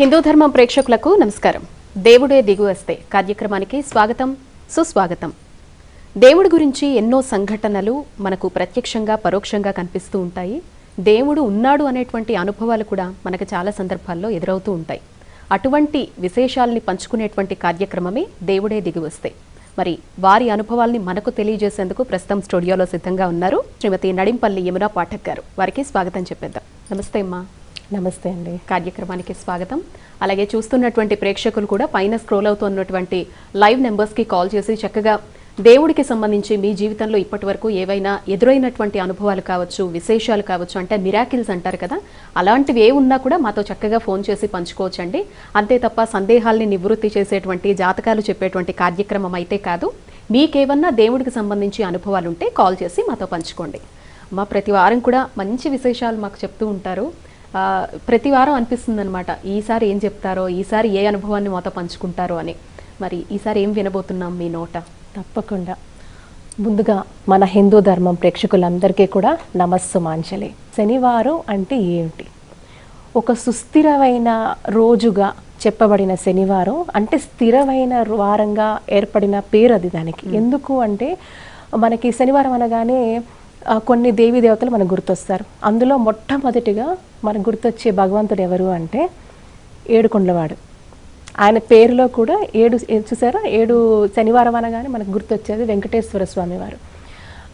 హిందూ ధర్మం ప్రేక్షకులకు నమస్కారం. దేవుడే దిగువస్తే కార్యక్రమానికి స్వాగతం సుస్వాగతం. దేవుడి గురించి ఎన్నో సంఘటనలు మనకు ప్రత్యక్షంగా పరోక్షంగా కనిపిస్తూ ఉంటాయి. దేవుడు ఉన్నాడు అనేటువంటి అనుభవాలు కూడా మనకు చాలా సందర్భాల్లో ఎదురవుతూ ఉంటాయి. అటువంటి విశేషాల్ని పంచుకునేటువంటి కార్యక్రమమే దేవుడే దిగివస్తే మరి వారి అనుభవాల్ని మనకు తెలియజేసేందుకు ప్రస్తుతం స్టూడియోలో సిద్ధంగా ఉన్నారు శ్రీమతి నడింపల్లి యమునా పాఠక్ గారు. వారికి స్వాగతం చెప్పేద్దాం. నమస్తే అమ్మా. నమస్తే అండి. కార్యక్రమానికి స్వాగతం. అలాగే చూస్తున్నటువంటి ప్రేక్షకులు కూడా పైన స్క్రోల్ అవుతున్నటువంటి లైవ్ నెంబర్స్కి కాల్ చేసి చక్కగా దేవుడికి సంబంధించి మీ జీవితంలో ఇప్పటి వరకు ఏవైనా ఎదురైనటువంటి అనుభవాలు కావచ్చు విశేషాలు కావచ్చు అంటే మిరాకిల్స్ అంటారు కదా అలాంటివి ఏ ఉన్నా కూడా మాతో చక్కగా ఫోన్ చేసి పంచుకోవచ్చండి. అంతే తప్ప సందేహాల్ని నివృత్తి చేసేటువంటి జాతకాలు చెప్పేటువంటి కార్యక్రమం అయితే కాదు. మీకేమన్నా దేవుడికి సంబంధించి అనుభవాలు ఉంటే కాల్ చేసి మాతో పంచుకోండి. మా ప్రతి వారం కూడా మంచి విశేషాలు మాకు చెప్తూ ఉంటారు. ప్రతి వారం అనిపిస్తుంది అనమాట ఈసారి ఏం చెప్తారో ఈసారి ఏ అనుభవాన్ని మాతో పంచుకుంటారో అని. మరి ఈసారి ఏం వినబోతున్నాం మీ నోట? తప్పకుండా. ముందుగా మన హిందూ ధర్మం ప్రేక్షకులందరికీ కూడా నమస్సుమాంజలి. శనివారం అంటే ఏమిటి? ఒక సుస్థిరమైన రోజుగా చెప్పబడిన శనివారం అంటే స్థిరమైన వారంగా ఏర్పడిన పేరు అది దానికి. ఎందుకు అంటే మనకి శనివారం అనగానే కొన్ని దేవీ దేవతలు మనకు గుర్తొస్తారు. అందులో మొట్టమొదటిగా మనకు గుర్తొచ్చే భగవంతుడు ఎవరు అంటే ఏడుకొండలవాడు ఆయన పేరులో కూడా ఏడు చూసారా? ఏడు శనివారం అనగానే మనకు గుర్తొచ్చేది వెంకటేశ్వర స్వామి వారు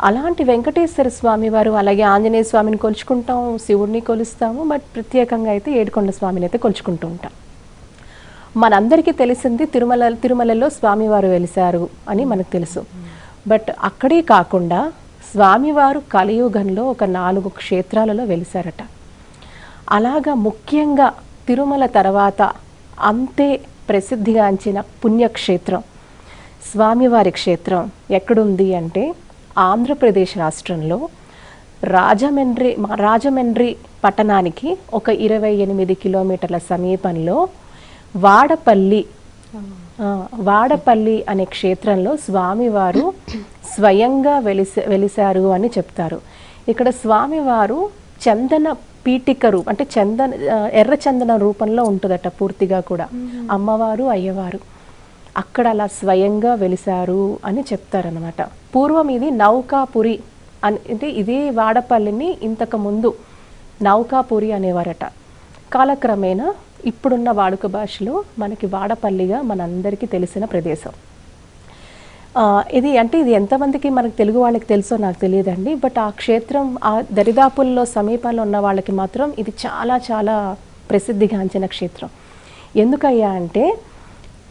అలాంటి వెంకటేశ్వర స్వామి వారు అలాగే ఆంజనేయ స్వామిని కొలుచుకుంటాం శివుడిని కొలుస్తాము బట్ ప్రత్యేకంగా అయితే ఏడుకొండ స్వామిని అయితే కొలుచుకుంటూ ఉంటాం. మనందరికీ తెలిసింది తిరుమల తిరుమలలో స్వామివారు వెలిశారు అని మనకు తెలుసు. బట్ అక్కడే కాకుండా స్వామివారు కలియుగంలో ఒక నాలుగు క్షేత్రాలలో వెలిశారట. అలాగా ముఖ్యంగా తిరుమల తర్వాత అంతే ప్రసిద్ధిగాంచిన పుణ్యక్షేత్రం స్వామివారి క్షేత్రం ఎక్కడుంది అంటే ఆంధ్రప్రదేశ్ రాష్ట్రంలో రాజమండ్రి రాజమండ్రి పట్టణానికి ఒక ఇరవై ఎనిమిది కిలోమీటర్ల సమీపంలో వాడపల్లి వాడపల్లి అనే క్షేత్రంలో స్వామివారు స్వయంగా వెలిస వెలిశారు అని చెప్తారు. ఇక్కడ స్వామివారు చందన పీఠిక రూపం అంటే చందన ఎర్ర చందన రూపంలో ఉంటుందట పూర్తిగా కూడా. అమ్మవారు అయ్యవారు. అక్కడ అలా స్వయంగా వెలిశారు అని చెప్తారనమాట పూర్వం ఇది నౌకాపురి అని అంటే ఇదే వాడపల్లిని ఇంతకు ముందు నౌకాపురి అనేవారట. కాలక్రమేణా ఇప్పుడున్న వాడుక భాషలో మనకి వాడపల్లిగా మనందరికీ తెలిసిన ప్రదేశం. ఇది అంటే ఇది ఎంతమందికి మనకు తెలుగు వాళ్ళకి తెలుసో నాకు తెలియదండి బట్ ఆ క్షేత్రం ఆ దరిదాపుల్లో సమీపంలో ఉన్న వాళ్ళకి మాత్రం ఇది చాలా చాలా ప్రసిద్ధిగాంచిన క్షేత్రం. ఎందుకయ్యా అంటే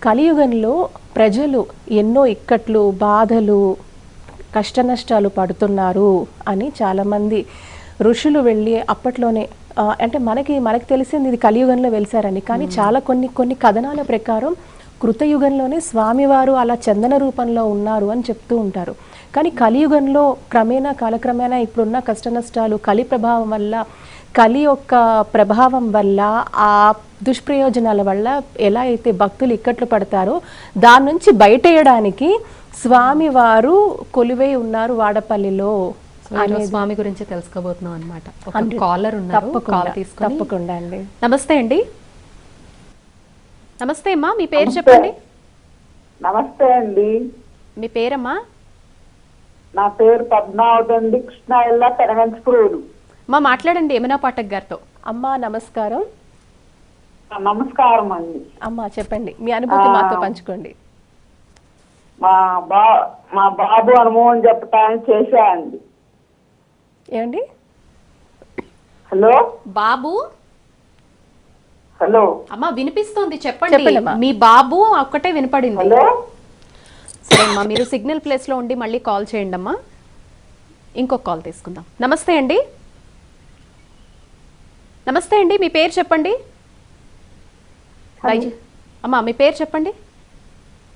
కలియుగంలో ప్రజలు ఎన్నో ఇక్కట్లు బాధలు కష్టనష్టాలు పడుతున్నారు అని చాలామంది ఋషులు వెళ్ళి అప్పట్లోనే అంటే మనకి మనకి తెలిసింది ఇది కలియుగంలో వెలిసారని కానీ చాలా కొన్ని కొన్ని కథనాల ప్రకారం కృతయుగంలోనే స్వామివారు అలా చందన రూపంలో ఉన్నారు అని చెప్తూ ఉంటారు. కానీ కలియుగంలో క్రమేణా కాలక్రమేణా ఇప్పుడున్న కష్టనష్టాలు కలి ప్రభావం వల్ల కలి యొక్క ప్రభావం వల్ల ఆ దుష్ప్రయోజనాల వల్ల ఎలా అయితే భక్తులు ఇక్కట్లు పడతారో దాని నుంచి బయటేయడానికి స్వామివారు కొలువై ఉన్నారు వాడపల్లిలో స్వామి గురించి తెలుసుకోబోతున్నాం అనమాట కాలర్ ఉన్నారు తప్పకుండా అండి. నమస్తే అండి. నమస్తే అమ్మా మీ పేరు చెప్పండి. నమస్తే అండి. మీ పేరమ్మా? నా పేరు పద్మావతి అండి కృష్ణ ఇల్లా పెనగంచుకురుడు అమ్మా మాట్లాడండి యమునా పాఠక్ గారితో. అమ్మా నమస్కారం. నమస్కారం అండి. అమ్మా చెప్పండి. మీ అనుభూతి మాతో పంచుకోండి. మా బా మా బాబు అనుభవం చెప్పటానికి చేశా అండి ఏమండి? హలో? బాబు? హలో. అమ్మా వినిపిస్తోంది చెప్పండి. మీ బాబు ఒక్కటే వినపడింది. హలో. సరే అమ్మా మీరు సిగ్నల్ ప్లేస్లో ఉండి మళ్ళీ కాల్ చేయండి అమ్మా. ఇంకొక కాల్ తీసుకుందాం. నమస్తే అండి. నమస్తే అండి మీ పేరు చెప్పండి? అమ్మా మీ పేరు చెప్పండి?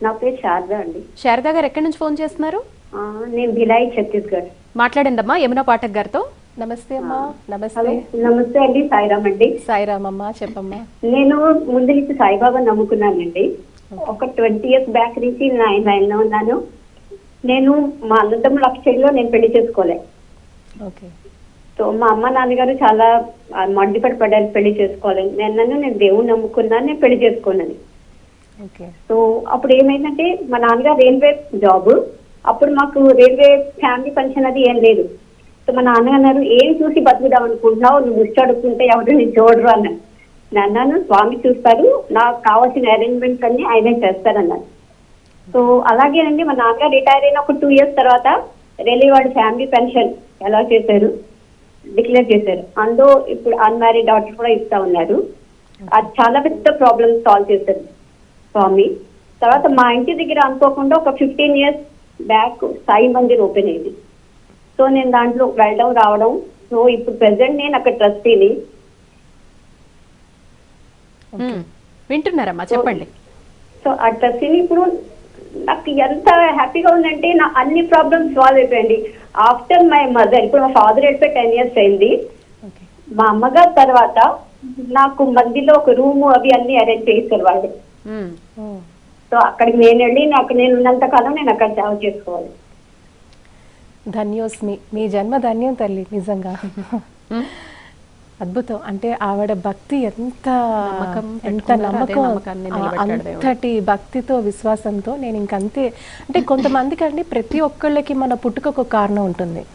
నా పేరు శారద అండి. శారదా గారు ఎక్కడి నుంచి ఫోన్ చేస్తున్నారు? ఆ, నేను భిలాయి ఛత్తీస్గఢ్. మాట్లాడండి అమ్మా యమునా పాఠక్ గారితో. నమస్తే అమ్మా నమస్తే. నమస్తే అండి సాయిరామ్ అండి. సాయిరామ్ అమ్మా చెప్పమ్మా. నేను ముందు నుంచి సాయిబాబా నమ్ముకున్నానండి. ఒక ట్వంటీ ఇయర్స్ బ్యాక్ నుంచి నేను లైన్లో ఉన్నాను. నేను మా అన్నదమ్ముల అక్షయంలో నేను పెళ్ళి చేసుకోలే. సో మా అమ్మ నాన్నగారు చాలా ఆ, మండిపడి పడ్డారు పెళ్ళి చేసుకోవాలని. నేను నన్ను నేను దేవుణ్ణి నమ్ముకున్నాను నేను పెళ్ళి చేసుకోనని. ఓకే. సో అప్పుడు ఏమైందంటే మా నాన్నగారు రైల్వే జాబ్. అప్పుడు మాకు రైల్వే ఫ్యామిలీ పెన్షన్ అది ఏం లేదు. సో మా నాన్న అన్నారు ఏం చూసి బతుకుదాం అనుకుంటున్నావు? నువ్వు ముచ్చడుకుంటే అడుక్కుంటే ఎవరు నేను చూడరు అన్నాను నేను అన్నాను స్వామి చూస్తారు నాకు కావాల్సిన అరేంజ్మెంట్స్ అన్ని ఆయనే చేస్తారన్నారు. సో అలాగేనండి మా నాన్నగారు రిటైర్ అయిన ఒక టూ ఇయర్స్ తర్వాత రైల్వే వాడి ఫ్యామిలీ పెన్షన్ ఎలా చేశారు? డిక్లేర్ చేశారు. అందులో ఇప్పుడు అన్మ్యారీడ్ డాటర్ కూడా ఇస్తా ఉన్నారు. అది చాలా పెద్ద ప్రాబ్లమ్ సాల్వ్ చేశారు స్వామి. తర్వాత మా ఇంటి దగ్గర అనుకోకుండా ఒక fifteen years back Sai Mandir open అయింది. సో నేను దాంట్లో వెళ్ళడం రావడం సో ఇప్పుడు ప్రెసెంట్ నేను అక్కడ ట్రస్టీని. మ్మ్. వింటున్నారమ్మా చెప్పండి. సో ఆ ట్రస్టీని ఇప్పుడు నాకు ఎంత హ్యాపీగా ఉందంటే నా అన్ని ప్రాబ్లమ్స్ సాల్వ్ అయిపోయింది. ఆఫ్టర్ మై మదర్ ఇప్పుడు మా ఫాదర్ వెళ్ళిపోయి టెన్ ఇయర్స్ అయింది. ఓకే. మా అమ్మగారు తర్వాత నాకు మధ్యలో ఒక రూమ్ అవి అన్ని అరేంజ్ చేశారు వాళ్ళు. సో అక్కడికి నేను వెళ్ళి నాకు నేను ఉన్నంత కాలం నేను అక్కడ సేవ చేసుకోవాలి. ధన్యోస్మి మీ జన్మ ధన్యం తల్లి నిజంగా. అద్భుతం. అంటే ఆవిడ భక్తి ఎంత ఎంత నమ్మకం. అంతటి భక్తితో విశ్వాసంతో నేను ఇంకంతే. అంటే కొంతమందికి అండి ప్రతి ఒక్కళ్ళకి మన పుట్టుకకు ఒక కారణం ఉంటుంది.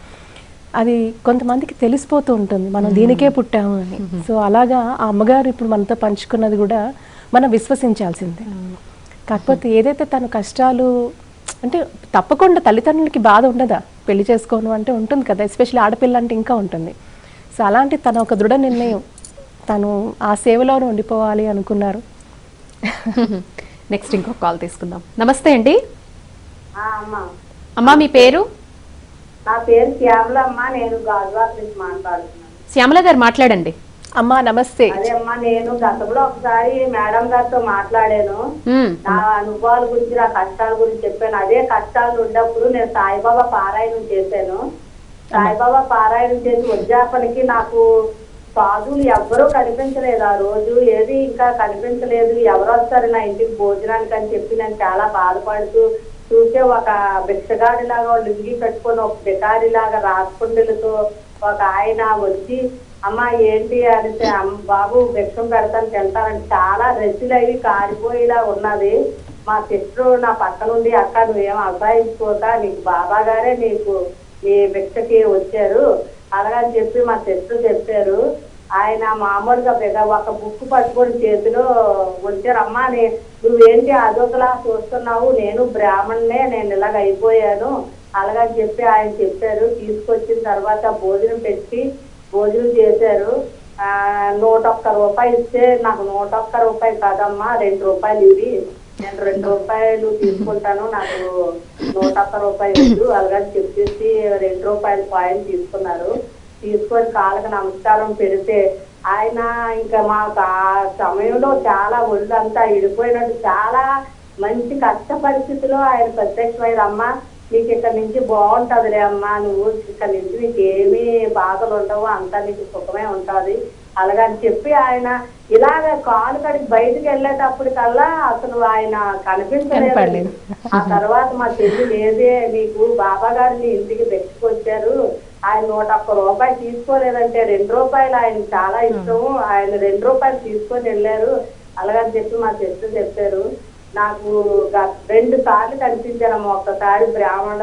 అది కొంతమందికి తెలిసిపోతూ ఉంటుంది. మనం దీనికే పుట్టాము అని. సో అలాగా ఆ అమ్మగారు ఇప్పుడు మనతో పంచుకున్నది కూడా మనం విశ్వసించాల్సిందే. కాకపోతే ఏదైతే తన కష్టాలు అంటే తప్పకుండా తల్లిదండ్రులకి బాధ ఉండదా? పెళ్ళి చేసుకోను అంటే ఉంటుంది కదా ఎస్పెషల్లీ ఆడపిల్ల అంటే ఇంకా ఉంటుంది. సో అలాంటి తన ఒక దృఢ నిర్ణయం తను ఆ సేవలోనే ఉండిపోవాలి అనుకున్నారు. నెక్స్ట్ ఇంకొక కాల్ తీసుకుందాం. నమస్తే అండి. అమ్మా. అమ్మా మీ పేరు? నా పేరు శ్యామలమ్మ నేను గాజువాక నుంచి మాట్లాడుతున్నాను శ్యామల గారు మాట్లాడండి. అమ్మా నమస్తే. అదే అమ్మా నేను గతంలో ఒకసారి మేడం గారితో మాట్లాడాను. నా అనుభవాల గురించి నా కష్టాల గురించి చెప్పాను. అదే కష్టాలు ఉన్నప్పుడు నేను సాయిబాబా పారాయణం చేశాను. సాయిబాబా పారాయణం చేసి వృద్ధాపనకి నాకు సాధువులు ఎవ్వరూ కనిపించలేదు. ఆ రోజు ఏది ఇంకా కనిపించలేదు. ఎవరు వస్తారు నా ఇంటికి భోజనానికి అని చెప్పి నేను చాలా బాధపడుతూ చూసే ఒక భిక్షగాడి లాగా కట్టుకొని ఒక బికారి లాగా రాసుకుండలతో ఒక ఆయన వచ్చి అమ్మ ఏంటి అంటే బాబు భిక్షం పెడతాను తింటానంటే చాలా రెసిలవి కారిపోయేలా ఉన్నది. మా సిస్టర్ నా పక్కన ఉండి అక్క నువ్వేం అసహించుకోక నీకు బాబా గారే నీకు నీ భిక్షకి వచ్చారు. అలాగని చెప్పి మా సిస్టర్ చెప్పారు. ఆయన మామూలుగా ఒక బుక్ పట్టుకొని చేతిలో వచ్చారమ్మా నే నువ్వేంటి అదొకలా చూస్తున్నావు? నేను బ్రాహ్మణ్నే నేను ఇలాగ అయిపోయాను. అలాగని చెప్పి ఆయన చెప్పారు. తీసుకొచ్చిన తర్వాత భోజనం పెట్టి భోజనం చేశారు. ఆ నూట ఒక్క రూపాయి ఇస్తే నాకు నూట ఒక్క రూపాయి కాదమ్మా రెండు రూపాయలు ఇవి నేను రెండు రూపాయలు తీసుకుంటాను నాకు నూట ఒక్క రూపాయి ఇవ్వదు అలాగని చెప్పేసి రెండు రూపాయలు కాయిన్ తీసుకున్నారు. తీసుకొని కాళ్ళకి నమస్కారం పెడితే ఆయన ఇంకా మాకు ఆ సమయంలో చాలా ఒళ్ళు అంతా ఇడిపోయినట్టు చాలా మంచి కష్ట పరిస్థితిలో ఆయన ప్రత్యక్షమైన అమ్మ నీకు ఇక్కడ నుంచి బాగుంటదిలే అమ్మా నువ్వు ఇక్కడ నుంచి నీకు ఏమీ బాధలు ఉండవు అంతా నీకు సుఖమే ఉంటది. అలాగని చెప్పి ఆయన ఇలాగ కాలు కడిగి బయటకు వెళ్ళేటప్పటికల్లా అసలు ఆయన కనిపించలేదు. ఆ తర్వాత మా చెల్లి లేదే నీకు బాబా గారు నీ ఇంటికి తెచ్చుకొచ్చారు. ఆయన నూట ఒక్క రూపాయి తీసుకోలేదంటే రెండు రూపాయలు ఆయన చాలా ఇష్టం ఆయన రెండు రూపాయలు తీసుకొని వెళ్ళారు. అలాగని చెప్పి మా చెల్లి చెప్పారు. నాకు రెండు సార్లు కనిపించానమ్మా ఒక్కసారి బ్రాహ్మణ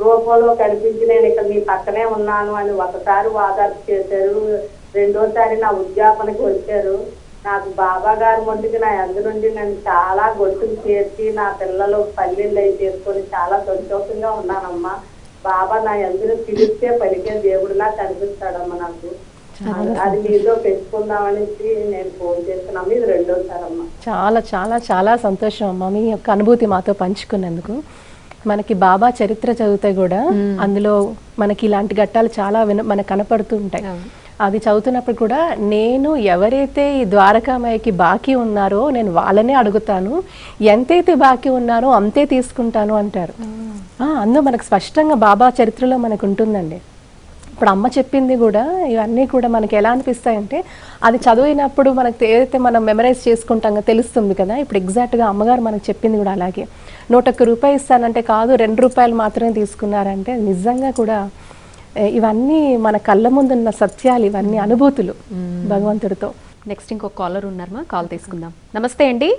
రూపంలో కనిపించి నేను ఇక్కడ మీ పక్కనే ఉన్నాను అని ఒకసారి వాదాలు చేశారు. రెండోసారి నా ఉద్యాపనకి వచ్చారు. నాకు బాబా గారి మట్టుకు నా ఎందు నుండి నేను చాలా గొంతుకు చేర్చి నా పిల్లలు పల్లెళ్ళు అవి చేసుకొని చాలా సంతోషంగా ఉన్నానమ్మా. బాబా నా ఎందుకు పిలిస్తే పలికే దేవుడిలా కనిపిస్తాడమ్మా నాకు. అది మీతో పెంచుకుందామనేసి నేను ఫోన్ చేస్తున్నాము ఇది రెండోసారి అమ్మా చాలా చాలా చాలా సంతోషం అమ్మా. మీ యొక్క అనుభూతి మాతో పంచుకున్నందుకు. మనకి బాబా చరిత్ర చదివితే కూడా అందులో మనకి ఇలాంటి ఘట్టాలు చాలా విన మనకు కనపడుతూ ఉంటాయి. అది చదువుతున్నప్పుడు కూడా నేను ఎవరైతే ఈ ద్వారకామయ్యకి బాకీ ఉన్నారో నేను వాళ్ళనే అడుగుతాను. ఎంతైతే బాకీ ఉన్నారో అంతే తీసుకుంటాను అంటారు. ఆ, అందులో మనకు స్పష్టంగా బాబా చరిత్రలో మనకు ఉంటుందండి. ఇప్పుడు అమ్మ చెప్పింది కూడా ఇవన్నీ కూడా మనకి ఎలా అనిపిస్తాయంటే అది చదివినప్పుడు మనకు ఏదైతే మనం మెమరైజ్ చేసుకుంటాం తెలుస్తుంది కదా ఇప్పుడు ఎగ్జాక్ట్గా అమ్మగారు మనకు చెప్పింది కూడా అలాగే. నూట ఒక్క రూపాయి ఇస్తానంటే కాదు రెండు రూపాయలు మాత్రమే తీసుకున్నారంటే నిజంగా కూడా ఇవన్నీ మన కళ్ళ ముందున్న సత్యాలు ఇవన్నీ అనుభూతులు భగవంతుడితో. నెక్స్ట్ ఇంకొక కాలర్ ఉన్నారమ్మా కాల్ తీసుకుందాం. నమస్తే అండి.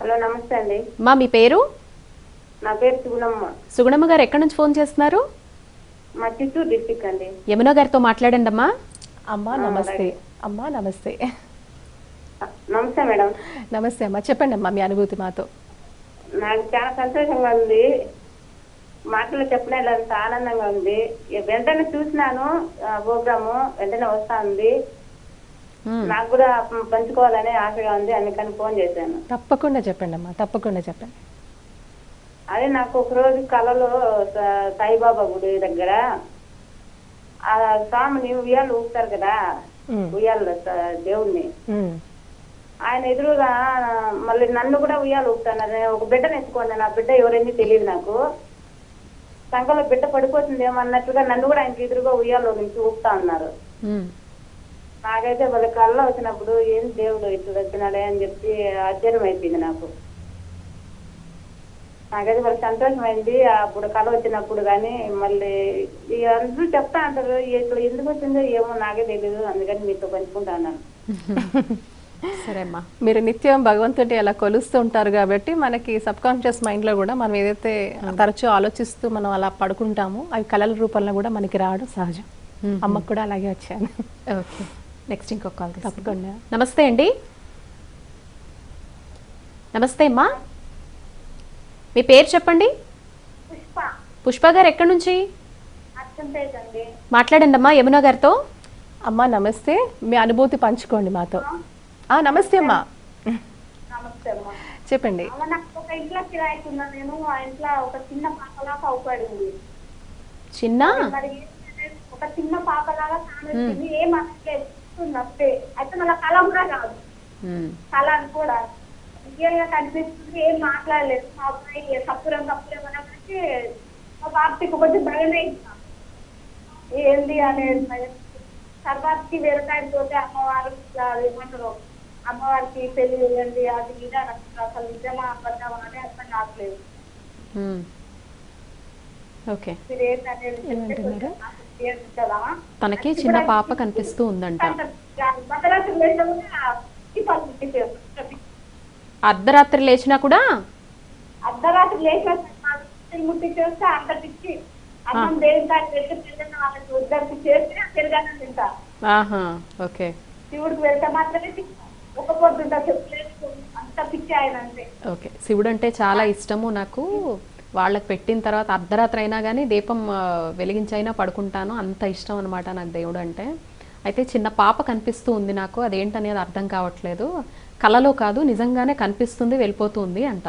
హలో నమస్తే అండి. మా మీ పేరు? నా పేరు శివనమ్మ సుగుణమ్మ గారు ఎక్కడి నుంచి ఫోన్ చేస్తున్నారు? మా చిత్తూరు డిస్టిక్ అండి యమున గారితో మాట్లాడండి అమ్మా అమ్మా నమస్తే. అమ్మా నమస్తే. నమస్తే మేడం. నమస్తే అమ్మా. చెప్పండి అమ్మా మీ అనుభూతి మాతో. నాకు చాలా సంతోషంగా ఉంది. మాటలు చెప్పలేనంత ఆనందంగా ఉంది. వెంటనే చూసినాను. ప్రోగ్రాము వెంటనే వస్తా ఉంది. నాకు కూడా పంచుకోవాలని ఆశగా ఉంది. అందుకని ఫోన్ చేశాను. తప్పకుండా చెప్పండి అమ్మా తప్పకుండా చెప్పండి. అదే నాకు ఒక రోజు కలలో సాయిబాబా గుడి దగ్గర ఆ స్వామిని ఉయ్యాలు ఊపుతారు కదా ఉయ్యాలు దేవుణ్ణి. ఆయన ఎదురుగా మళ్ళీ నన్ను కూడా ఉయ్యాలు ఊపుతాను. ఒక బిడ్డను ఎత్తుకోండి నా బిడ్డ ఎవరైంది తెలియదు నాకు. సంఖలో బిడ్డ పడిపోతుందేమో అన్నట్టుగా నన్ను కూడా ఆయనకి ఎదురుగా ఉయ్యాలో నుంచి ఊపుతా ఉన్నారు. నాకైతే వాళ్ళ కళ్ళ వచ్చినప్పుడు ఏం దేవుడు ఇట్లా వచ్చినాడే? అని చెప్పి ఆశ్చర్యం అయిపోయింది నాకు. నాకైతే వాళ్ళ సంతోషమైంది. అప్పుడు కళ వచ్చినప్పుడు కానీ మళ్ళీ అందరూ చెప్తా అంటారు ఇట్లా ఎందుకు వచ్చిందో ఏమో నాకే తెలియదు అందుకని మీతో పంచుకుంటా అన్నాను. సరే అమ్మా. మీరు నిత్యం భగవంతుడి అలా కొలుస్తూ ఉంటారు కాబట్టి మనకి సబ్ కాన్షియస్ మైండ్లో కూడా మనం ఏదైతే తరచూ ఆలోచిస్తూ మనం అలా పడుకుంటామో అవి కళల రూపంలో కూడా మనకి రావడం సహజం. మ్మ్. అమ్మకు కూడా అలాగే వచ్చాను. ఓకే. నెక్స్ట్ ఇంకొక కాల్ తప్పకుండా. నమస్తే అండి. నమస్తే అమ్మా. మీ పేరు చెప్పండి? పుష్ప. పుష్ప గారు ఎక్కడి నుంచి? మాట్లాడండి అమ్మా యమున గారితో. అమ్మా నమస్తే. మీ అనుభూతి పంచుకోండి మాతో. ఆ నమస్తే అమ్మా. నమస్తే అమ్మా. చెప్పండి. అమ్మ నాకు ఒక ఇంట్లో కిరాయికి ఉన్నా నేను ఆ ఇంట్లో ఒక చిన్న పాపలాగా అవుపడింది చిన్న? మరి ఏంటంటే ఒక చిన్న పాపలాగా ఏం అనట్లేదు. అయితే మళ్ళీ కళ కూడా కాదు మ్మ్. కళ అని కూడా రియల్గా కనిపిస్తుంది ఏం మాట్లాడలేదు మా అబ్బాయి తప్పురం తప్పురం అనడానికి మా బాబుకి కొంచెం భయం. ఏంది అనేది భయం తర్వాతకి పోతే అమ్మవారు ఏమంటారు అమ్మవారికి పెళ్ళి చేయండి అది ఇది అని అంటారు. అసలు నిజమా అబద్ధమా అని అర్థం కావట్లేదు. ఓకే? తనకి చిన్న పాప కనిపిస్తూ ఉందంట లేచిన కూడా. అర్ధరాత్రి లేచినా కూడా అర్ధరాత్రి లేచి ముట్టించేస్తే అంత పిచ్చి అన్నం దేవుని కాడ పెట్టి పిల్లలు వాళ్ళకి ఉద్దరికి చేస్తే పెరగానే తింటా. ఆహా ఓకే. శివుడికి వెళ్తే మాత్రమే తింటా. ఒక పొద్దుంటా చెప్పలేదు అంత పిచ్చి ఆయన అంతే. ఓకే. శివుడు అంటే చాలా ఇష్టము నాకు. వాళ్ళకి పెట్టిన తర్వాత అర్ధరాత్రి అయినా కానీ దీపం వెలిగించైనా పడుకుంటాను. అంత ఇష్టం అనమాట నాకు దేవుడు అంటే అయితే చిన్న పాప కనిపిస్తూ ఉంది నాకు. అదేంటనేది అర్థం కావట్లేదు. కలలో కాదు నిజంగానే కనిపిస్తుంది వెళ్ళిపోతుంది అంట.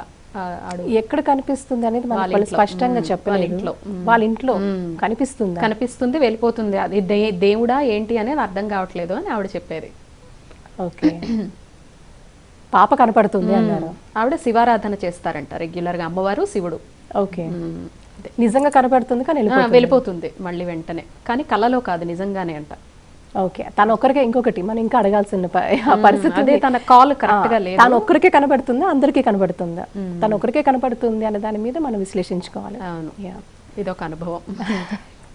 ఎక్కడ కనిపిస్తుంది అనేది వాళ్ళ. స్పష్టంగా వాళ్ళ ఇంట్లో. వాళ్ళ ఇంట్లో. కనిపిస్తుందా? కనిపిస్తుంది వెళ్ళిపోతుంది. అది దేవుడా ఏంటి అనేది అర్థం కావట్లేదు అని ఆవిడ చెప్పేది. ఓకే. పాప కనపడుతుంది అన్నారు. ఆవిడ శివారాధన చేస్తారంట రెగ్యులర్గా అమ్మవారు శివుడు. ఓకే. నిజంగా కనపడుతుంది కానీ వెళ్ళిపోతుంది. వెళ్ళిపోతుంది మళ్ళీ వెంటనే. కానీ కలలో కాదు నిజంగానే అంట. ఓకే. తను ఒక్కరికే ఇంకొకటి. మనం ఇంకా అడగాల్సిన పరిస్థితి అదే. తన కాల్ కరెక్ట్గా ఆ, లేదు. తాను ఒక్కరికే కనబడుతుందా? అందరికీ కనబడుతుందా? తను ఒక్కరికే కనబడుతుంది అనే దాని మీద మనం విశ్లేషించుకోవాలి. అవును. ఇదొక అనుభవం.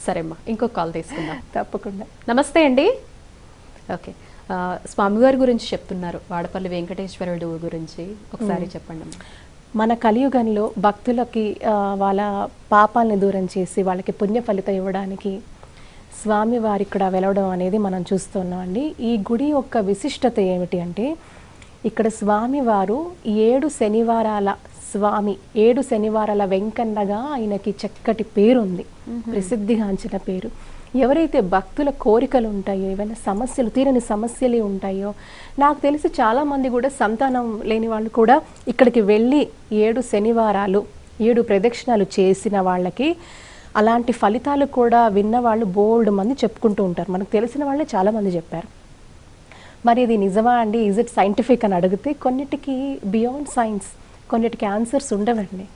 సరే అమ్మా ఇంకొక కాల్ తీసుకుందాం. తప్పకుండా. నమస్తే అండి. ఓకే. స్వామివారి గురించి చెప్తున్నారు. వాడపల్లి వెంకటేశ్వరుడు గురించి. ఒకసారి చెప్పండి అమ్మా. మన కలియుగంలో భక్తులకి వాళ్ళ పాపాలని దూరం చేసి వాళ్ళకి పుణ్య ఫలితం ఇవ్వడానికి స్వామి వారి ఇక్కడ వెలవడం అనేది మనం చూస్తున్నాం అండి. ఈ గుడి యొక్క విశిష్టత ఏమిటి అంటే ఇక్కడ స్వామి వారు ఏడు శనివారాల స్వామి ఏడు శనివారాల వెంకన్నగా ఆయనకి చక్కటి పేరు ఉంది ప్రసిద్ధిగాంచిన పేరు. ఎవరైతే భక్తుల కోరికలు ఉంటాయో ఏవైనా సమస్యలు తీరని సమస్యలు ఉంటాయో నాకు తెలిసి చాలామంది కూడా సంతానం లేని వాళ్ళు కూడా ఇక్కడికి వెళ్ళి ఏడు శనివారాలు ఏడు ప్రదక్షిణాలు చేసిన వాళ్ళకి అలాంటి ఫలితాలు కూడా విన్న వాళ్ళు బోల్డ్ మంది చెప్పుకుంటూ ఉంటారు. మనకు తెలిసిన వాళ్ళే చాలామంది చెప్పారు. మరి ఇది నిజమా అండి? ఈజ్ ఇట్ సైంటిఫిక్ అని అడిగితే కొన్నిటికి బియాండ్ సైన్స్ కొన్నిటికి ఆన్సర్స్ ఉండవండి.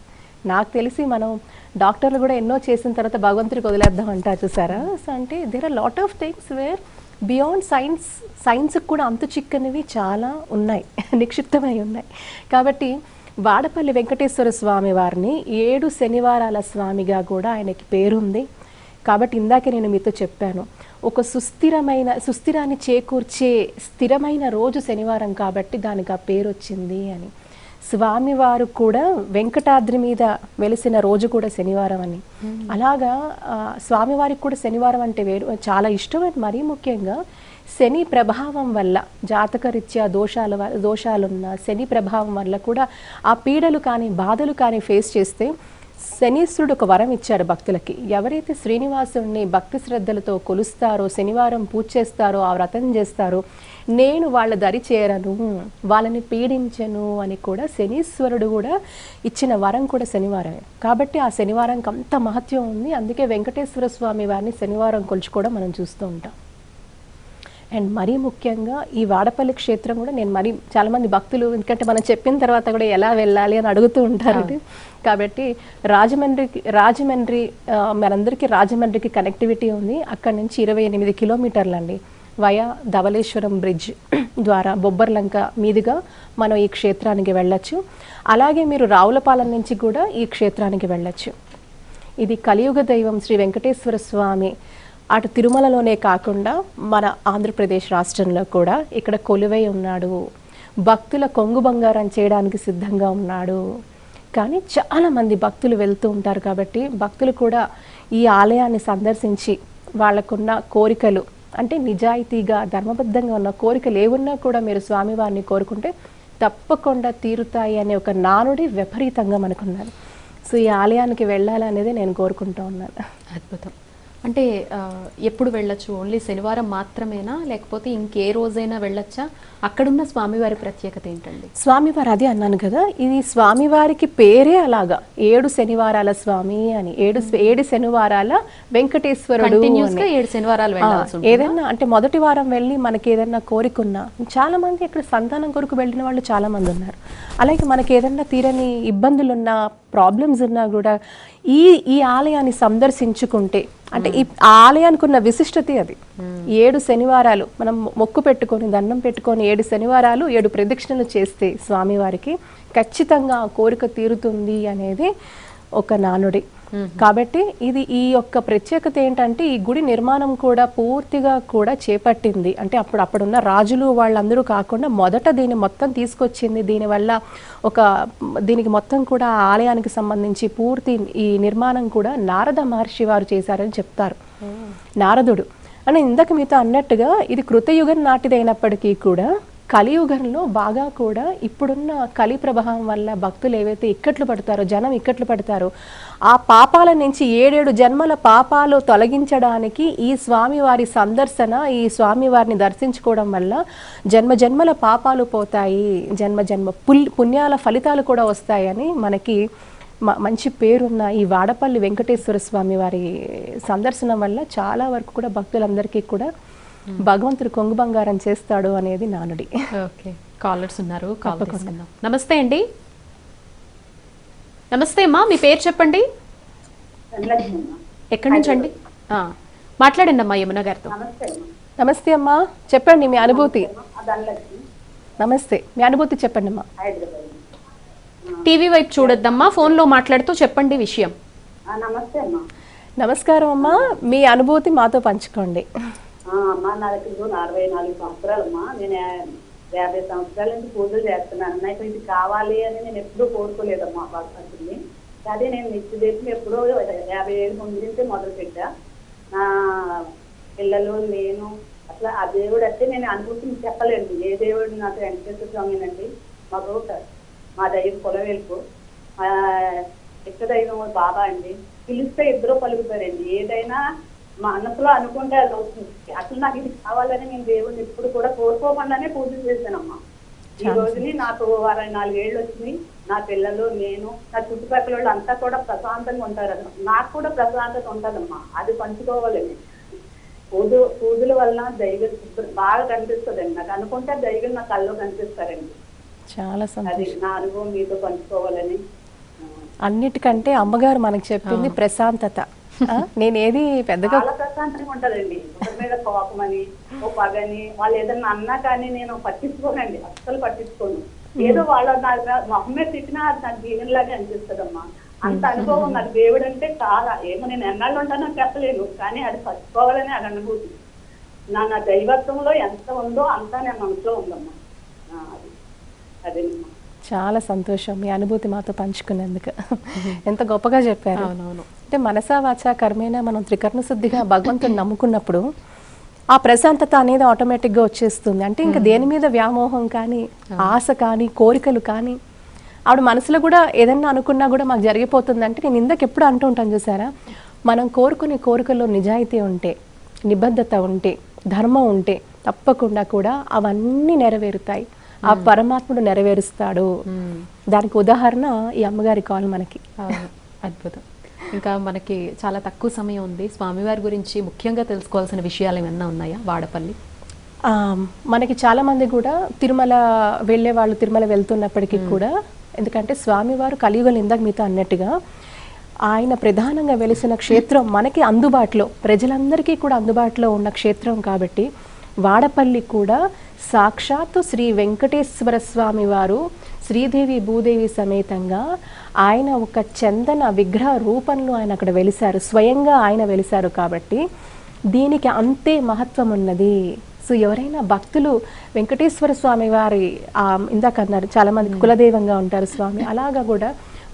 నాకు తెలిసి మనం డాక్టర్లు కూడా ఎన్నో చేసిన తర్వాత భగవంతుడికి వదిలేద్దాం అంటారు చూసారా? సో అంటే there are lot of things were beyond science సైన్స్కి కూడా అంతు చిక్కనివి చాలా ఉన్నాయి. నిక్షిప్తమై ఉన్నాయి. కాబట్టి వాడపల్లి వెంకటేశ్వర స్వామి వారిని ఏడు శనివారాల స్వామిగా కూడా ఆయనకి పేరుంది. కాబట్టి ఇందాకే నేను మీతో చెప్పాను ఒక సుస్థిరమైన సుస్థిరాన్ని చేకూర్చే స్థిరమైన రోజు శనివారం కాబట్టి దానికి ఆ పేరు వచ్చింది అని. స్వామివారు కూడా వెంకటాద్రి మీద వెలిసిన రోజు కూడా శనివారం అని. అలాగా స్వామివారికి కూడా శనివారం అంటే వేరు చాలా ఇష్టం మరీ ముఖ్యంగా శని ప్రభావం వల్ల జాతకరీత్యా దోషాల వ- దోషాలున్న శని ప్రభావం వల్ల కూడా ఆ పీడలు కానీ బాధలు కానీ ఫేస్ చేస్తే శనీశ్వరుడు ఒక వరం ఇచ్చాడు భక్తులకి. ఎవరైతే శ్రీనివాసుడిని భక్తి శ్రద్ధలతో కొలుస్తారో శనివారం పూజ చేస్తారో ఆ వ్రతం చేస్తారో నేను వాళ్ళ దరి చేరను వాళ్ళని పీడించను అని కూడా శనీశ్వరుడు కూడా ఇచ్చిన వరం కూడా శనివారమే. కాబట్టి ఆ శనివారంకి అంత మహత్యం ఉంది. అందుకే వెంకటేశ్వర స్వామి వారిని శనివారం కొలుచుకోవడం మనం చూస్తూ ఉంటాం. అండ్ మరీ ముఖ్యంగా ఈ వాడపల్లి క్షేత్రం కూడా నేను మరీ చాలా మంది భక్తులు ఎందుకంటే మనం చెప్పిన తర్వాత కూడా ఎలా వెళ్ళాలి అని అడుగుతూ ఉంటారు కాబట్టి రాజమండ్రికి రాజమండ్రి మనందరికీ రాజమండ్రికి కనెక్టివిటీ ఉంది. అక్కడ నుంచి ఇరవై ఎనిమిది కిలోమీటర్లు అండి వయా ధవళేశ్వరం బ్రిడ్జ్ ద్వారా బొబ్బర్లంక మీదుగా మనం ఈ క్షేత్రానికి వెళ్ళొచ్చు. అలాగే మీరు రావులపాలెం నుంచి కూడా ఈ క్షేత్రానికి వెళ్ళొచ్చు. ఇది కలియుగ దైవం శ్రీ వెంకటేశ్వర స్వామి అటు తిరుమలలోనే కాకుండా మన ఆంధ్రప్రదేశ్ రాష్ట్రంలో కూడా ఇక్కడ కొలువై ఉన్నాడు. భక్తుల కొంగు బంగారం చేయడానికి సిద్ధంగా ఉన్నాడు. కానీ చాలా మంది భక్తులు వెళ్తూ ఉంటారు కాబట్టి భక్తులు కూడా ఈ ఆలయాన్ని సందర్శించి వాళ్ళకున్న కోరికలు అంటే నిజాయితీగా ధర్మబద్ధంగా ఉన్న కోరికలు ఏమున్నా కూడా మీరు స్వామివారిని కోరుకుంటే తప్పకుండా తీరుతాయి అనే ఒక నానుడి విపరీతంగా మనకున్నారు సో ఈ ఆలయానికి వెళ్ళాలనేది నేను కోరుకుంటూ ఉన్నాను. అద్భుతం. అంటే ఎప్పుడు వెళ్ళొచ్చు? ఓన్లీ శనివారం మాత్రమేనా? లేకపోతే ఇంకే రోజైనా వెళ్ళొచ్చా? అక్కడున్న స్వామివారి ప్రత్యేకత ఏంటండి? స్వామివారు అదే అన్నాను కదా ఇది స్వామివారికి పేరే అలాగా. ఏడు శనివారాల స్వామి అని ఏడు ఏడు శనివారాల వెంకటేశ్వరుడు. ఏడు శనివారాలు? ఏదైనా అంటే మొదటి వారం వెళ్ళి మనకి ఏదైనా కోరికున్నా చాలా మంది ఇక్కడ సంతానం కొరకు వెళ్ళిన వాళ్ళు చాలా మంది ఉన్నారు. అలాగే మనకి ఏదైనా తీరని ఇబ్బందులు ఉన్నా ప్రాబ్లమ్స్ ఉన్నా కూడా ఈ ఈ ఆలయాన్ని సందర్శించుకుంటే అంటే ఈ ఆలయానికి ఉన్న విశిష్టత అది. ఏడు శనివారాలు మనం మొక్కు పెట్టుకొని దండం పెట్టుకొని ఏడు శనివారాలు ఏడు ప్రదక్షిణలు చేస్తే స్వామివారికి ఖచ్చితంగా కోరిక తీరుతుంది అనేది ఒక నానుడి. కాబట్టి ఇది ఈ యొక్క ప్రత్యేకత ఏంటంటే ఈ గుడి నిర్మాణం కూడా పూర్తిగా కూడా చేపట్టింది. అంటే అప్పుడు అప్పుడున్న రాజులు వాళ్ళందరూ కాకుండా మొదట దీన్ని మొత్తం తీసుకొచ్చింది దీనివల్ల ఒక దీనికి మొత్తం కూడా ఆలయానికి సంబంధించి పూర్తి ఈ నిర్మాణం కూడా నారద మహర్షి వారు చేశారని చెప్తారు. నారదుడు. అని ఇందాక మీతో అన్నట్టుగా ఇది కృతయుగం నాటిదైనప్పటికీ కూడా కలియుగంలో బాగా కూడా ఇప్పుడున్న కలి ప్రభావం వల్ల భక్తులు ఏవైతే ఇక్కట్లు పడతారో జనం ఇక్కట్లు పడతారో ఆ పాపాల నుంచి ఏడేడు జన్మల పాపాలు తొలగించడానికి ఈ స్వామివారి సందర్శన ఈ స్వామివారిని దర్శించుకోవడం వల్ల జన్మ జన్మల పాపాలు పోతాయి జన్మ జన్మ పుల్ పుణ్యాల ఫలితాలు కూడా వస్తాయని మనకి మంచి పేరున్న ఈ వాడపల్లి వెంకటేశ్వర స్వామి వారి సందర్శనం వల్ల చాలా వరకు కూడా భక్తులందరికీ కూడా భగవంతుడు కొంగు బంగారం చేస్తాడు అనేది నానుడి. ఓకే. కాలర్స్ ఉన్నారు. నమస్తే అండి. నమస్తే అమ్మా మీ పేరు చెప్పండి? ఎక్కడి నుంచి అండి? ఆ, మాట్లాడండి అమ్మా యమున గారితో. నమస్తే అమ్మా. నమస్తే అమ్మా చెప్పండి మీ అనుభూతి. నమస్తే. మీ అనుభూతి చెప్పండి అమ్మా. హైదరాబాద్. టీవీ వైపు చూడొద్దమ్మా ఫోన్లో మాట్లాడుతూ చెప్పండి విషయం. ఆ, నమస్తే అమ్మా. నమస్కారం అమ్మా మీ అనుభూతి మాతో పంచుకోండి. ఆ, అమ్మా నాకు ఇప్పుడు అరవై నాలుగు సంవత్సరాలమ్మా నేను యాభై సంవత్సరాల నుంచి పూజలు చేస్తున్నాను. నాకు ఇది కావాలి అని నేను ఎప్పుడూ కోరుకోలేదమ్మా భగవంతుని అదే నేను నిత్య దీపం ఎప్పుడో యాభై ఏళ్ళు ముందు నుంచే మొదలు పెట్టా నా పిల్లలు నేను అట్లా ఆ దేవుడు అంటే నేను అనుభూతిని చెప్పలేను. ఏ దేవుడు నాకు వెంకటేశ్వర స్వామినండి మాకు మా దైవం కులవేలుపు. మా ఇష్ట దైవం? బాబా అండి. పిలిస్తే ఇద్దరు పలుకుతారండి. ఏదైనా మనసులో అనుకుంటే అది అవుతుంది. అసలు నాకు ఇది కావాలని నేను దేవుడిని ఎప్పుడు కూడా కోరుకోకుండానే పూజ చేశానమ్మా. ఈ రోజుని నాకు అరవై నాలుగేళ్ళు వచ్చినాయి నా పిల్లలు నేను నా చుట్టుపక్కల వాళ్ళు అంతా కూడా ప్రశాంతంగా ఉంటారు నాకు కూడా ప్రశాంతత ఉంటుందమ్మా. అది పంచుకోవాలని పూజ పూజల వల్ల దైవం బాగా కనిపిస్తుందండి. నాకు అనుకుంటే దైవం నా కళ్ళు కనిపిస్తారండి. చాలా అది సంతోషం. నా అనుభవం మీతో పంచుకోవాలని. అన్నిటికంటే అమ్మగారు మనకు చెప్పింది ప్రశాంతత. ఆ, నేనేది పెద్దగా ప్రశాంతంగా ఉంటదండి ఒకరి మీద కోపం అని ఓ పగని వాళ్ళు ఏదన్నా అన్నా కానీ నేను పట్టించుకోనండి. అస్సలు పట్టించుకోను. ఏదో వాళ్ళ నా నా మొహం మీద తిట్టినా అది నాకు దీవెనలాగే అనిపిస్తుందమ్మా. అంత అనుభవం నాకు దేవుడు అంటే చాలా. ఏమో నేను ఎన్నాళ్ళు ఉంటానో చెప్పలేను కానీ అది పట్టుకోవాలని అది అనుభూతి. నా నా దైవత్వంలో ఎంత ఉందో అంతా నా మనసులో ఉందమ్మా. అది. చాలా సంతోషం మీ అనుభూతి మాతో పంచుకున్నందుకు. ఎంత గొప్పగా చెప్పారు. అవునవును. అంటే మనసా వాచా కర్మేనా మనం త్రికరణ శుద్ధిగా భగవంతుని నమ్ముకున్నప్పుడు ఆ ప్రశాంతత అనేది ఆటోమేటిక్గా వచ్చేస్తుంది. అంటే ఇంకా దేని మీద వ్యామోహం కానీ ఆశ కానీ కోరికలు కానీ ఆవిడ మనసులో కూడా ఏదన్నా అనుకున్నా కూడా మాకు జరిగిపోతుంది అంటే నేను ఇందాక ఎప్పుడు అంటూ ఉంటాను చూసారా? మనం కోరుకునే కోరికల్లో నిజాయితీ ఉంటే నిబద్ధత ఉంటే ధర్మం ఉంటే తప్పకుండా కూడా అవన్నీ నెరవేరుతాయి. ఆ పరమాత్ముడు నెరవేరుస్తాడు. దానికి ఉదాహరణ ఈ అమ్మగారి కాల్ మనకి. అద్భుతం. ఇంకా మనకి చాలా తక్కువ సమయం ఉంది. స్వామివారి గురించి ముఖ్యంగా తెలుసుకోవాల్సిన విషయాలు ఏమన్నా ఉన్నాయా? వాడపల్లి? మనకి చాలా మంది కూడా తిరుమల వెళ్ళే వాళ్ళు తిరుమల వెళ్తున్నప్పటికీ కూడా ఎందుకంటే స్వామివారు కలియుగలు ఇందాక మీతో అన్నట్టుగా ఆయన ప్రధానంగా వెలిసిన క్షేత్రం మనకి అందుబాటులో ప్రజలందరికీ కూడా అందుబాటులో ఉన్న క్షేత్రం కాబట్టి వాడపల్లి కూడా సాక్షాత్తు శ్రీ వెంకటేశ్వర స్వామి వారు శ్రీదేవి భూదేవి సమేతంగా ఆయన ఒక చందన విగ్రహ రూపంలో ఆయన అక్కడ వెలిశారు. స్వయంగా ఆయన వెలిశారు కాబట్టి దీనికి అంతే మహత్వం ఉన్నది. సో ఎవరైనా భక్తులు వెంకటేశ్వర స్వామి వారి ఇందాక అన్నారు చాలా మంది కులదైవంగా ఉంటారు స్వామి. అలాగా కూడా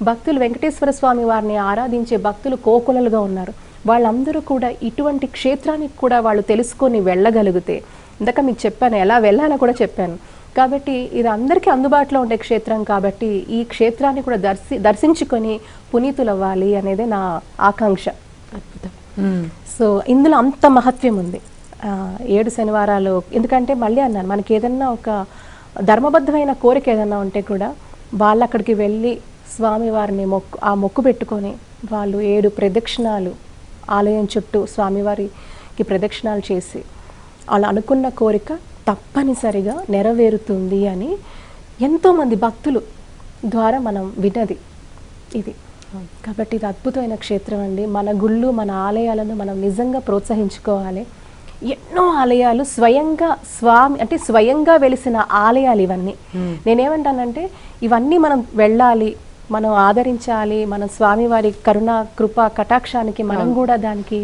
భక్తులు వెంకటేశ్వర స్వామి వారిని ఆరాధించే భక్తులు కోకులలుగా ఉన్నారు. వాళ్ళందరూ కూడా ఇటువంటి క్షేత్రానికి కూడా వాళ్ళు తెలుసుకొని వెళ్ళగలిగితే ఇందాక మీకు చెప్పాను ఎలా వెళ్ళాలో కూడా చెప్పాను. కాబట్టి ఇది అందరికీ అందుబాటులో ఉండే క్షేత్రం కాబట్టి ఈ క్షేత్రాన్ని కూడా దర్శి దర్శించుకొని పునీతులవ్వాలి అనేదే నా ఆకాంక్ష. అద్భుతం. సో ఇందులో అంత మహత్వం ఉంది. ఏడు శనివారాలు ఎందుకంటే మళ్ళీ అన్నాను మనకి ఏదన్నా ఒక ధర్మబద్ధమైన కోరిక ఏదన్నా ఉంటే కూడా వాళ్ళు అక్కడికి వెళ్ళి స్వామివారిని మొక్కు ఆ మొక్కు పెట్టుకొని వాళ్ళు ఏడు ప్రదక్షిణాలు ఆలయం చుట్టూ స్వామివారికి ప్రదక్షిణాలు చేసి వాళ్ళు అనుకున్న కోరిక తప్పనిసరిగా నెరవేరుతుంది అని ఎంతోమంది భక్తులు ద్వారా మనం విన్నది ఇది. కాబట్టి ఇది అద్భుతమైన క్షేత్రం అండి. మన గుళ్ళు మన ఆలయాలను మనం నిజంగా ప్రోత్సహించుకోవాలి. ఎన్నో ఆలయాలు స్వయంగా స్వామి అంటే స్వయంగా వెలిసిన ఆలయాలు ఇవన్నీ. నేనేమంటానంటే ఇవన్నీ మనం వెళ్ళాలి మనం ఆదరించాలి మనం స్వామివారి కరుణ కృప కటాక్షానికి మనం కూడా దానికి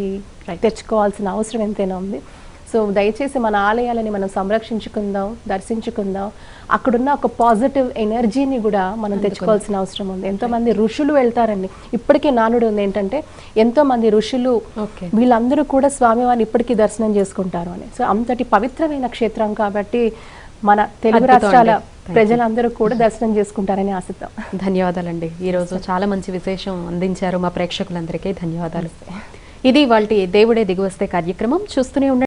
తెచ్చుకోవాల్సిన అవసరం ఎంతైనా ఉంది. సో దయచేసి మన ఆలయాలని మనం సంరక్షించుకుందాం దర్శించుకుందాం. అక్కడున్న ఒక పాజిటివ్ ఎనర్జీని కూడా మనం తెచ్చుకోవాల్సిన అవసరం ఉంది. ఎంతో మంది ఋషులు వెళ్తారండి. ఇప్పటికీ నానుడు ఉంది. ఏంటంటే ఎంతో మంది ఋషులు వీళ్ళందరూ కూడా స్వామివారిని ఇప్పటికీ దర్శనం చేసుకుంటారు అని. సో అంతటి పవిత్రమైన క్షేత్రం కాబట్టి మన తెలుగు రాష్ట్రాల. ప్రజలందరూ కూడా దర్శనం చేసుకుంటారని ఆశిద్దాం. ధన్యవాదాలండి. ఈరోజు చాలా మంచి విశేషం అందించారు మా ప్రేక్షకులందరికీ. ధన్యవాదాలు. ఇది వాళ్ళ దేవుడే దిగువస్తే కార్యక్రమం. చూస్తూనే ఉండండి.